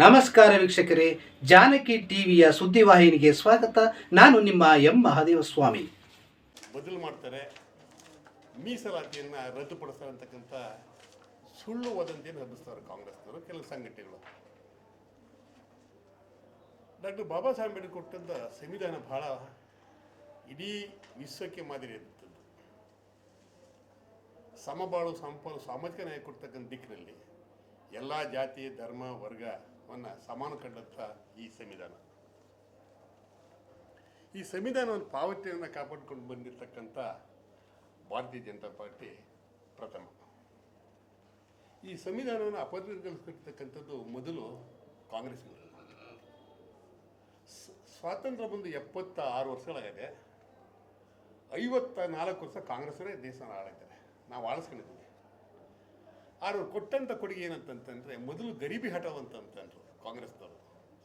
ನಮಸ್ಕಾರ ವೀಕ್ಷಕರೇ, ಜಾನಕಿ ಟಿವಿಯ ಸುದ್ದಿವಾಹಿನಿಗೆ ಸ್ವಾಗತ. ನಾನು ನಿಮ್ಮ ಎಂ ಮಹಾದೇವ ಸ್ವಾಮಿ ಬದಲು ಮಾಡ್ತಾರೆ, ಮೀಸಲಾತಿಯನ್ನು ರದ್ದುಪಡಿಸ್ತಾರೆ ಅಂತಕ್ಕಂಥ ಸುಳ್ಳು ವದಂತಿಯನ್ನು ಹಬ್ಬಿಸ್ತಾರೆ ಕಾಂಗ್ರೆಸ್ನವರು, ಕೆಲವು ಸಂಘಟನೆಗಳು. ಡಾಕ್ಟರ್ ಬಾಬಾ ಸಾಹೇಬ್ ಅಂಬೇಡ್ಕರ್ ಕೊಟ್ಟಂಥ ಸಂವಿಧಾನ ಬಹಳ ಇಡೀ ವಿಶ್ವಕ್ಕೆ ಮಾದರಿ ಇರುತ್ತದೆ ಸಮಬಾಳು ಸಂಪಾಲು ಸಾಮಾಜಿಕ ನ್ಯಾಯ ಕೊಡ್ತಕ್ಕಂಥ ದಿಕ್ಕಿನಲ್ಲಿ ಎಲ್ಲ ಜಾತಿ, ಧರ್ಮ ವರ್ಗವನ್ನು ಸಮಾನ ಕಂಡಂಥ ಈ ಸಂವಿಧಾನ ಈ ಸಂವಿಧಾನವನ್ನು ಪಾವತಿಯನ್ನು ಕಾಪಾಡಿಕೊಂಡು ಬಂದಿರತಕ್ಕಂಥ ಭಾರತೀಯ ಜನತಾ ಪಾರ್ಟಿ ಪ್ರಥಮ. ಈ ಸಂವಿಧಾನವನ್ನು ಅಪರಿಗಣಿಸಿರ್ತಕ್ಕಂಥದ್ದು ಮೊದಲು ಕಾಂಗ್ರೆಸ್ ಸ್ವಾತಂತ್ರ್ಯ ಬಂದು ಎಪ್ಪತ್ತ ಆರು ವರ್ಷಗಳಾಗಿದೆ. ಐವತ್ತ ನಾಲ್ಕು ವರ್ಷ ಕಾಂಗ್ರೆಸ್ನೇ ದೇಶ ಆಳಿದ್ದಾರೆ. ನಾವು ಆಳಿಸ್ಕೊಂಡಿದ್ದೀವಿ. ಆದ್ರೆ ಕೊಟ್ಟಂಥ ಕೊಡುಗೆ ಏನಂತಂತಂದರೆ, ಮೊದಲು ಗರೀಬಿ ಹಠವಂತಂತಂದರು ಕಾಂಗ್ರೆಸ್ನವರು.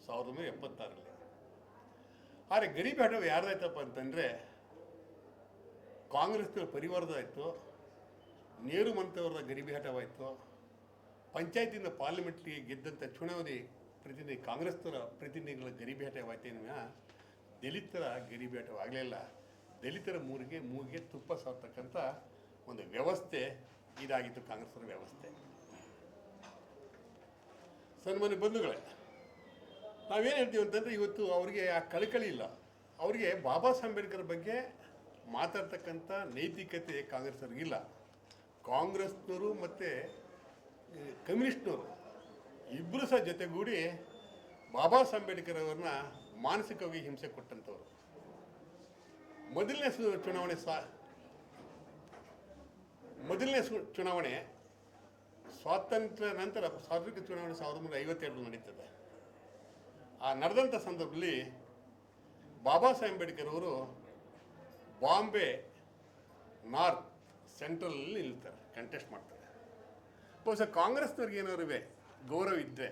ಸಾವಿರದ ಒಂಬೈನೂರ ಎಪ್ಪತ್ತಾರಲ್ಲಿ ಆದರೆ ಗರೀಬಿ ಹಠವ್ ಯಾರ್ದಾಯ್ತಪ್ಪ ಅಂತಂದರೆ ಕಾಂಗ್ರೆಸ್ನ ಪರಿವಾರದಾಯಿತು ನೇರು ಮಂತವರದ ಗರೀಬಿ ಹಠವಾಯಿತು ಪಂಚಾಯತಿಂದ ಪಾರ್ಲಿಮೆಂಟ್ಗೆ ಗೆದ್ದಂಥ ಚುನಾವಣೆ ಪ್ರತಿನಿಧಿ, ಕಾಂಗ್ರೆಸ್ನವರ ಪ್ರತಿನಿಧಿಗಳ ಗರೀಬಿ ಹಠವಾಯ್ತೇನ ದಲಿತರ ಗರೀಬಿ ಹಠವಾಗಲಿಲ್ಲ ದಲಿತರ ಮೂರಿಗೆ ಮೂಗಿಗೆ ತುಪ್ಪ ಸಾರ್ತಕ್ಕಂಥ ಒಂದು ವ್ಯವಸ್ಥೆ ಇದಾಗಿತ್ತು ಕಾಂಗ್ರೆಸ್ನವರ ವ್ಯವಸ್ಥೆ. ಸನ್ಮಾನ್ಯ ಬಂಧುಗಳೇ, ನಾವೇನು ಹೇಳ್ತೀವಿ ಅಂತಂದರೆ ಇವತ್ತು ಅವರಿಗೆ ಆ ಕಳಕಳಿ ಇಲ್ಲ. ಅವರಿಗೆ ಬಾಬಾ ಸಾಹೇಬ್ ಬಗ್ಗೆ ಮಾತಾಡ್ತಕ್ಕಂಥ ನೈತಿಕತೆ ಕಾಂಗ್ರೆಸ್ನವ್ರಿಗಿಲ್ಲ ಕಾಂಗ್ರೆಸ್ನವರು ಮತ್ತು ಕಮ್ಯುನಿಸ್ಟ್ನವರು ಇಬ್ಬರು ಸಹ ಜೊತೆಗೂಡಿ ಬಾಬಾ ಸಾಹೇಬ್ ಅವ್ರನ್ನ ಮಾನಸಿಕವಾಗಿ ಹಿಂಸೆ ಕೊಟ್ಟಂಥವ್ರು. ಮೊದಲನೇ ಚುನಾವಣೆ ಸಾ ಮೊದಲನೇ ಚುನಾವಣೆ ಸ್ವಾತಂತ್ರ್ಯ ನಂತರ ಸಾರ್ವತ್ರಿಕ ಚುನಾವಣೆ ಸಾವಿರದ ಒಂಬೈನೂರ ಐವತ್ತೆರಡು ನಡೀತದೆ. ಆ ನಡೆದಂಥ ಸಂದರ್ಭದಲ್ಲಿ ಬಾಬಾ ಸಾಹೇಬ್ ಅಂಬೇಡ್ಕರ್ ಅವರು ಬಾಂಬೆ ನಾರ್ತ್ ಸೆಂಟ್ರಲಲ್ಲಿ ನಿಲ್ತಾರೆ ಕಂಟೆಸ್ಟ್ ಮಾಡ್ತಾರೆ. ಬಹುಶಃ ಕಾಂಗ್ರೆಸ್ನವ್ರಿಗೆ ಏನಾದ್ರು ಇವೆ, ಗೌರವ ಇದ್ದರೆ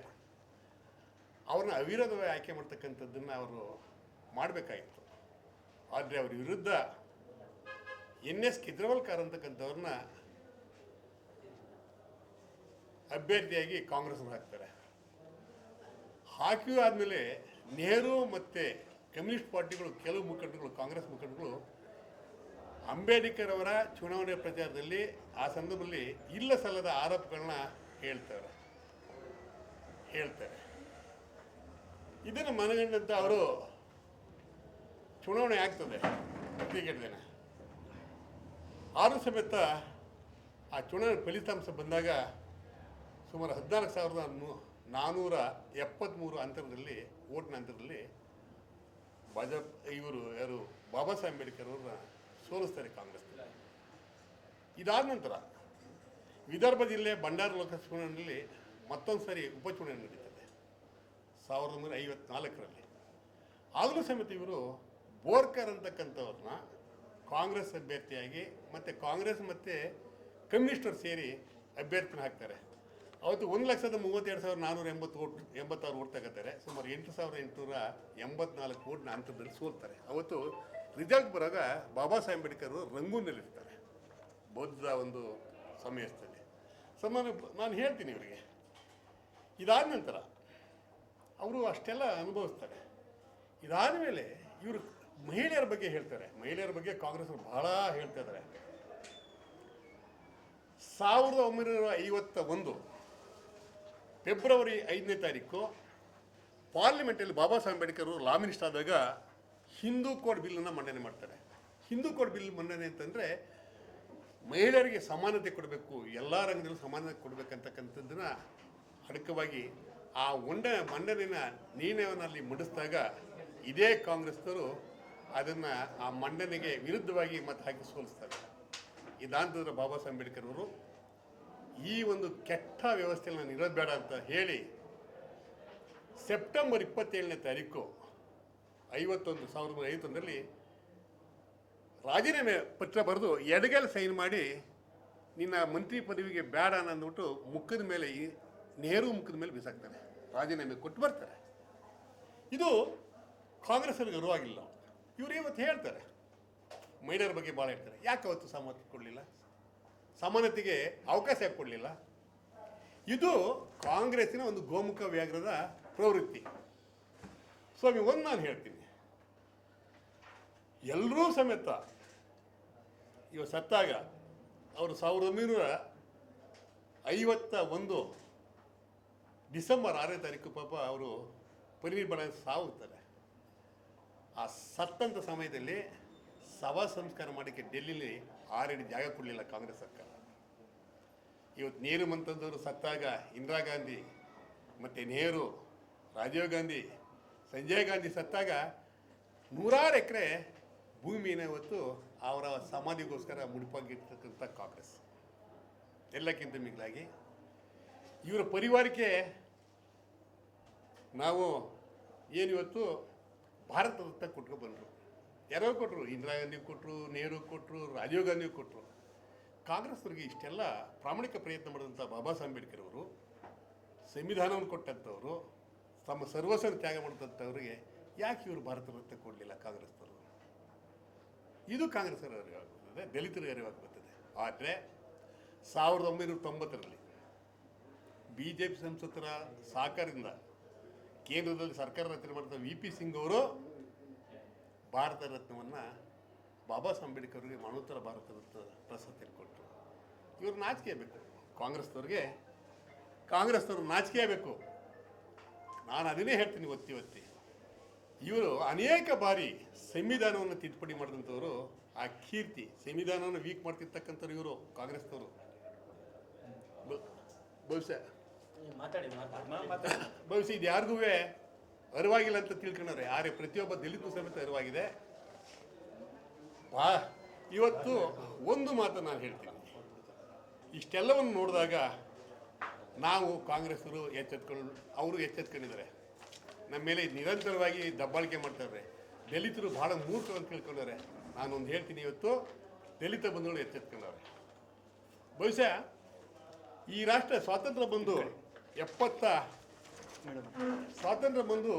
ಅವ್ರನ್ನ ಅವಿರೋಧವಾಗಿ ಆಯ್ಕೆ ಮಾಡ್ತಕ್ಕಂಥದ್ದನ್ನು ಅವರು ಮಾಡಬೇಕಾಗಿತ್ತು ಆದರೆ ಅವ್ರ ವಿರುದ್ಧ ಎನ್ ಎಸ್ ಕಿದ್ರವಲ್ಕರ್ ಅಂತಕ್ಕಂಥವ್ರನ್ನ ಅಭ್ಯರ್ಥಿಯಾಗಿ ಕಾಂಗ್ರೆಸ್ ಹಾಕ್ತಾರೆ ಹಾಕಿ ಆದಮೇಲೆ ನೆಹರು ಮತ್ತು ಕಮ್ಯುನಿಸ್ಟ್ ಪಾರ್ಟಿಗಳು ಕೆಲವು ಮುಖಂಡಗಳು ಕಾಂಗ್ರೆಸ್ ಮುಖಂಡಗಳು ಅಂಬೇಡ್ಕರ್ ಅವರ ಚುನಾವಣೆ ಪ್ರಚಾರದಲ್ಲಿ ಆ ಸಂದರ್ಭದಲ್ಲಿ ಇಲ್ಲ ಸಲ್ಲದ ಆರೋಪಗಳನ್ನ ಹೇಳ್ತಾರೆ. ಹೇಳ್ತಾರೆ. ಇದನ್ನು ಮನಗಂಡಂತ ಅವರು ಚುನಾವಣೆ ಆಗ್ತದೆ ಕ್ರಿಕೆಟ್ ದಿನ. ಸಮೇತ ಆ ಚುನಾವಣೆ ಫಲಿತಾಂಶ ಬಂದಾಗ ಸುಮಾರು ಹದಿನಾಲ್ಕು ಸಾವಿರದ ನಾನ್ನೂರ ಎಪ್ಪತ್ತ್ಮೂರು ಅಂತರದಲ್ಲಿ ಓಟಿನ ಅಂತರದಲ್ಲಿ ಭಾಜಪ ಇವರು ಯಾರು, ಬಾಬಾ ಸಾಹೇಬ್ ಅಂಬೇಡ್ಕರ್ ಅವ್ರನ್ನ ಸೋಲಿಸ್ತಾರೆ ಕಾಂಗ್ರೆಸ್. ಇದಾದ ನಂತರ ವಿದರ್ಭ ಜಿಲ್ಲೆ ಭಂಡಾರ ಲೋಕಸಭಾ ಚುನಾವಣೆಯಲ್ಲಿ ಮತ್ತೊಂದು ಸಾರಿ ಉಪಚುನಾವಣೆ ನಡೀತದೆ. ಸಾವಿರದ ಒಂಬೈನೂರ ಐವತ್ನಾಲ್ಕರಲ್ಲಿ. ಆಗಲೂ ಸಮೇತ ಇವರು ಬೋರ್ಕರ್ ಅಂತಕ್ಕಂಥವ್ರನ್ನ ಕಾಂಗ್ರೆಸ್ ಅಭ್ಯರ್ಥಿಯಾಗಿ ಮತ್ತು ಕಾಂಗ್ರೆಸ್ ಮತ್ತು ಕಮ್ಯುನಿಸ್ಟರು ಸೇರಿ ಅಭ್ಯರ್ಥಿನ ಹಾಕ್ತಾರೆ. ಅವತ್ತು ಒಂದು ಲಕ್ಷದ ಮೂವತ್ತೆರಡು ಸಾವಿರದ ನಾನ್ನೂರ ಎಂಬತ್ತು ಓಟ್, ಎಂಬತ್ತಾರು ಓಟ್ ತಗೋತಾರೆ. ಸುಮಾರು ಎಂಟು ಸಾವಿರದ ಎಂಟುನೂರ ಎಂಬತ್ನಾಲ್ಕು ಓಟ್ನ ಅಂತರದಲ್ಲಿ ಸೋಲ್ತಾರೆ. ಅವತ್ತು ರಿಸಲ್ಟ್ ಬರೋಗ ಬಾಬಾ ಸಾಹೇಬ್ ಅಂಬೇಡ್ಕರ್ ರಂಗೂನಲ್ಲಿರ್ತಾರೆ. ಬೌದ್ಧದ ಒಂದು ಸಮಯದಲ್ಲಿ ಸಮಾನ, ನಾನು ಹೇಳ್ತೀನಿ ಇವರಿಗೆ. ಇದಾದ ನಂತರ ಅವರು ಅಷ್ಟೆಲ್ಲ ಅನುಭವಿಸ್ತಾರೆ. ಇದಾದ ಮೇಲೆ ಇವರು ಮಹಿಳೆಯರ ಬಗ್ಗೆ ಹೇಳ್ತಾರೆ. ಮಹಿಳೆಯರ ಬಗ್ಗೆ ಕಾಂಗ್ರೆಸ್ ಅವರು ಬಹಳ ಹೇಳ್ತಾ ಇದ್ದಾರೆ ಸಾವಿರದ ಒಂಬೈನೂರ ಐವತ್ತ ಒಂದು ಫೆಬ್ರವರಿ ಐದನೇ ತಾರೀಕು ಪಾರ್ಲಿಮೆಂಟಲ್ಲಿ ಬಾಬಾ ಸಾಹೇಬ್ ಅಂಬೇಡ್ಕರ್ ಅವರು ಲಾ ಮಿನಿಸ್ಟರ್ ಆದಾಗ ಹಿಂದೂ ಕೋಡ್ ಬಿಲ್ಲನ್ನು ಮಂಡನೆ ಮಾಡ್ತಾರೆ. ಹಿಂದೂ ಕೋಡ್ ಬಿಲ್ ಮಂಡನೆ ಅಂತಂದರೆ ಮಹಿಳೆಯರಿಗೆ ಸಮಾನತೆ ಕೊಡಬೇಕು, ಎಲ್ಲ ರಂಗದಲ್ಲೂ ಸಮಾನತೆ ಕೊಡಬೇಕಂತಕ್ಕಂಥದ್ದನ್ನ ಅಡಕವಾಗಿ ಆ ಒಂಡ ಮಂಡನೆನ ನಿರ್ಣಯವನ್ನು ಮುಡಿಸಿದಾಗ ಇದೇ ಕಾಂಗ್ರೆಸ್ನವರು ಅದನ್ನು ಆ ಮಂಡನೆಗೆ ವಿರುದ್ಧವಾಗಿ ಮತ ಹಾಕಿ ಸೋಲಿಸ್ತಾರೆ. ಇದಾಂತಂದ್ರೆ ಬಾಬಾ ಸಾಹೇಬ್ ಅಂಬೇಡ್ಕರ್ ಅವರು. ಈ ಒಂದು ಕೆಟ್ಟ ವ್ಯವಸ್ಥೆಯಲ್ಲಿ ನಾನು ಇರೋದು ಬೇಡ ಅಂತ ಹೇಳಿ ಸೆಪ್ಟೆಂಬರ್ ಇಪ್ಪತ್ತೇಳನೇ ತಾರೀಕು ಐವತ್ತೊಂದು ಸಾವಿರದ ಐವತ್ತೊಂದರಲ್ಲಿ ರಾಜೀನಾಮೆ ಪತ್ರ ಬರೆದು ಎಡಗಲ್ ಸೈನ್ ಮಾಡಿ ನಿನ್ನ ಮಂತ್ರಿ ಪದವಿಗೆ ಬೇಡ ಅಂದ್ಬಿಟ್ಟು ಮುಖದ ಮೇಲೆ ಈ ನೆಹರು ಮುಖದ ಮೇಲೆ ಬಿಸಾಕ್ತಾರೆ. ರಾಜೀನಾಮೆ ಕೊಟ್ಟು ಬರ್ತಾರೆ. ಇದು ಕಾಂಗ್ರೆಸ್ ಅವ್ರಿಗೆ ಅರುವಾಗಿಲ್ಲ. ಇವರು ಇವತ್ತು ಹೇಳ್ತಾರೆ. ಮಹಿಳೆಯರ ಬಗ್ಗೆ ಭಾಳ ಹೇಳ್ತಾರೆ. ಯಾಕೆ ಅವತ್ತು ಸಮಾನತೆ ಕೊಡಲಿಲ್ಲ? ಸಮಾನತೆಗೆ ಅವಕಾಶ ಕೊಡಲಿಲ್ಲ. ಇದು ಕಾಂಗ್ರೆಸ್ಸಿನ ಒಂದು ಗೋಮುಖ ವ್ಯಾಘ್ರದ ಪ್ರವೃತ್ತಿ. ಸ್ವಾಮಿ, ಒಂದು ನಾನು ಹೇಳ್ತೀನಿ. ಎಲ್ಲರೂ ಸಮೇತ ಇವ ಸತ್ತಾಗ ಅವರು ಸಾವಿರದ ಒಂಬೈನೂರ ಐವತ್ತ ಒಂದು ಡಿಸೆಂಬರ್ ಆರನೇ ತಾರೀಕು ಪಾಪ ಅವರು ಪರಿನಿರ್ಮಾಣ ಸಾವುತ್ತಾರೆ. ಆ ಸತ್ತಂಥ ಸಮಯದಲ್ಲಿ ಸಭಾ ಸಂಸ್ಕಾರ ಮಾಡೋಕ್ಕೆ ಡೆಲ್ಲಿಲಿ ಆರೇಳು ಜಾಗ ಕೊಡಲಿಲ್ಲ ಕಾಂಗ್ರೆಸ್ ಸರ್ಕಾರ. ಇವತ್ತು ನೀರು ಮಂತ್ರದವರು ಸತ್ತಾಗ ಇಂದಿರಾ ಗಾಂಧಿ ಮತ್ತು ನೆಹರು, ರಾಜೀವ್ ಗಾಂಧಿ, ಸಂಜಯ್ ಗಾಂಧಿ ಸತ್ತಾಗ ನೂರಾರು ಎಕರೆ ಭೂಮಿನ ಇವತ್ತು ಅವರ ಸಮಾಧಿಗೋಸ್ಕರ ಮುಡಿಪಾಗಿರ್ತಕ್ಕಂಥ ಕಾಂಗ್ರೆಸ್. ಎಲ್ಲಕ್ಕಿಂತ ಮಿಗಿಲಾಗಿ ಇವರ ಪರಿವಾರಕ್ಕೆ ನಾವು ಏನಿವತ್ತು ಭಾರತ ರತ್ನ ಕೊಟ್ಕೊಂಡು ಬಂದರು. ಯಾರೋ ಕೊಟ್ಟರು ಇಂದಿರಾ ಗಾಂಧಿ ಕೊಟ್ಟರು ನೆಹರು ಕೊಟ್ಟರು ರಾಜೀವ್ ಗಾಂಧಿ ಕೊಟ್ಟರು ಕಾಂಗ್ರೆಸ್ನವ್ರಿಗೆ ಇಷ್ಟೆಲ್ಲ ಪ್ರಾಮಾಣಿಕ ಪ್ರಯತ್ನ ಮಾಡಿದಂಥ ಬಾಬಾ ಸಾಹೇಬ್ ಅಂಬೇಡ್ಕರ್ ಅವರು, ಸಂವಿಧಾನವನ್ನು ಕೊಟ್ಟಂಥವ್ರು, ತಮ್ಮ ಸರ್ವಸ್ವನ್ನು ತ್ಯಾಗ ಮಾಡಿದಂಥವ್ರಿಗೆ ಯಾಕೆ ಇವರು ಭಾರತ ರತ್ನ ಕೊಡಲಿಲ್ಲ ಕಾಂಗ್ರೆಸ್ನವರು? ಇದು ಕಾಂಗ್ರೆಸ್ಸರ ಅರಿವಾಗುತ್ತದೆ ದಲಿತರ ಅರಿವಾಗುತ್ತದೆ ಆದರೆ ಸಾವಿರದ ಒಂಬೈನೂರ ತೊಂಬತ್ತರಲ್ಲಿ ಬಿ ಜೆ ಪಿ ಸಂಸದರ ಸಹಕಾರದಿಂದ ಕೇಂದ್ರದಲ್ಲಿ ಸರ್ಕಾರ ರಚನೆ ಮಾಡಿದ ವಿ ಪಿ ಸಿಂಗ್ ಅವರು ಭಾರತ ರತ್ನವನ್ನು ಬಾಬಾ ಸಾಹೇಬ್ ಅವರಿಗೆ ಮರಣೋತ್ತರ ಭಾರತ ರತ್ನ ಪ್ರಶಸ್ತಿ ಕೊಟ್ಟರು. ಇವರು ನಾಚಿಕೆ ಬೇಕು. ಕಾಂಗ್ರೆಸ್ನವ್ರಿಗೆ ಕಾಂಗ್ರೆಸ್ನವ್ರು ನಾಚಿಕೆ ಬೇಕು. ನಾನು ಅದನ್ನೇ ಹೇಳ್ತೀನಿ ಒತ್ತಿ ಒತ್ತಿ ಇವರು ಅನೇಕ ಬಾರಿ ಸಂವಿಧಾನವನ್ನು ತಿದ್ದುಪಡಿ ಮಾಡಿದಂಥವರು ಆ ಕೀರ್ತಿ ಸಂವಿಧಾನವನ್ನು ವೀಕ್ ಮಾಡ್ತಿರ್ತಕ್ಕಂಥವ್ರು ಇವರು ಕಾಂಗ್ರೆಸ್ನವರು. ಬಹುಶಃ ಬಹುಶಃ ಇದು ಯಾರಿಗೂ ಅರಿವಾಗಿಲ್ಲ ಅಂತ ತಿಳ್ಕೊಂಡವ್ರೆ. ಯಾರೇ ಪ್ರತಿಯೊಬ್ಬ ದಲಿತ ಸಮೇತ ಅರಿವಾಗಿದೆ. ಬಾ ಇವತ್ತು ಒಂದು ಮಾತು ನಾನು ಹೇಳ್ತೀನಿ. ಇಷ್ಟೆಲ್ಲವನ್ನು ನೋಡಿದಾಗ ನಾವು ಕಾಂಗ್ರೆಸ್ರು ಎಚ್ಚೆತ್ಕೊಂಡು, ಅವರು ಎಚ್ಚೆತ್ಕೊಂಡಿದ್ದಾರೆ. ನಮ್ಮ ಮೇಲೆ ನಿರಂತರವಾಗಿ ದಬ್ಬಾಳಿಕೆ ಮಾಡ್ತಾರೆ ದಲಿತರು ಭಾಳ ಮೂರ್ಖರು ಅಂತ ತಿಳ್ಕೊಂಡವ್ರೆ. ನಾನೊಂದು ಹೇಳ್ತೀನಿ ಇವತ್ತು, ದಲಿತ ಬಂಧುಗಳು ಎಚ್ಚೆತ್ಕೊಂಡವ್ರೆ. ಬಹುಶಃ ಈ ರಾಷ್ಟ್ರ ಸ್ವಾತಂತ್ರ್ಯ ಬಂದು ಎಪ್ಪತ್ತ ಸ್ವಾತಂತ್ರ್ಯ ಬಂದು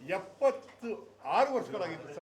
ಎಪ್ಪತ್ತು ಆರು ವರ್ಷಗಳಾಗಿತ್ತು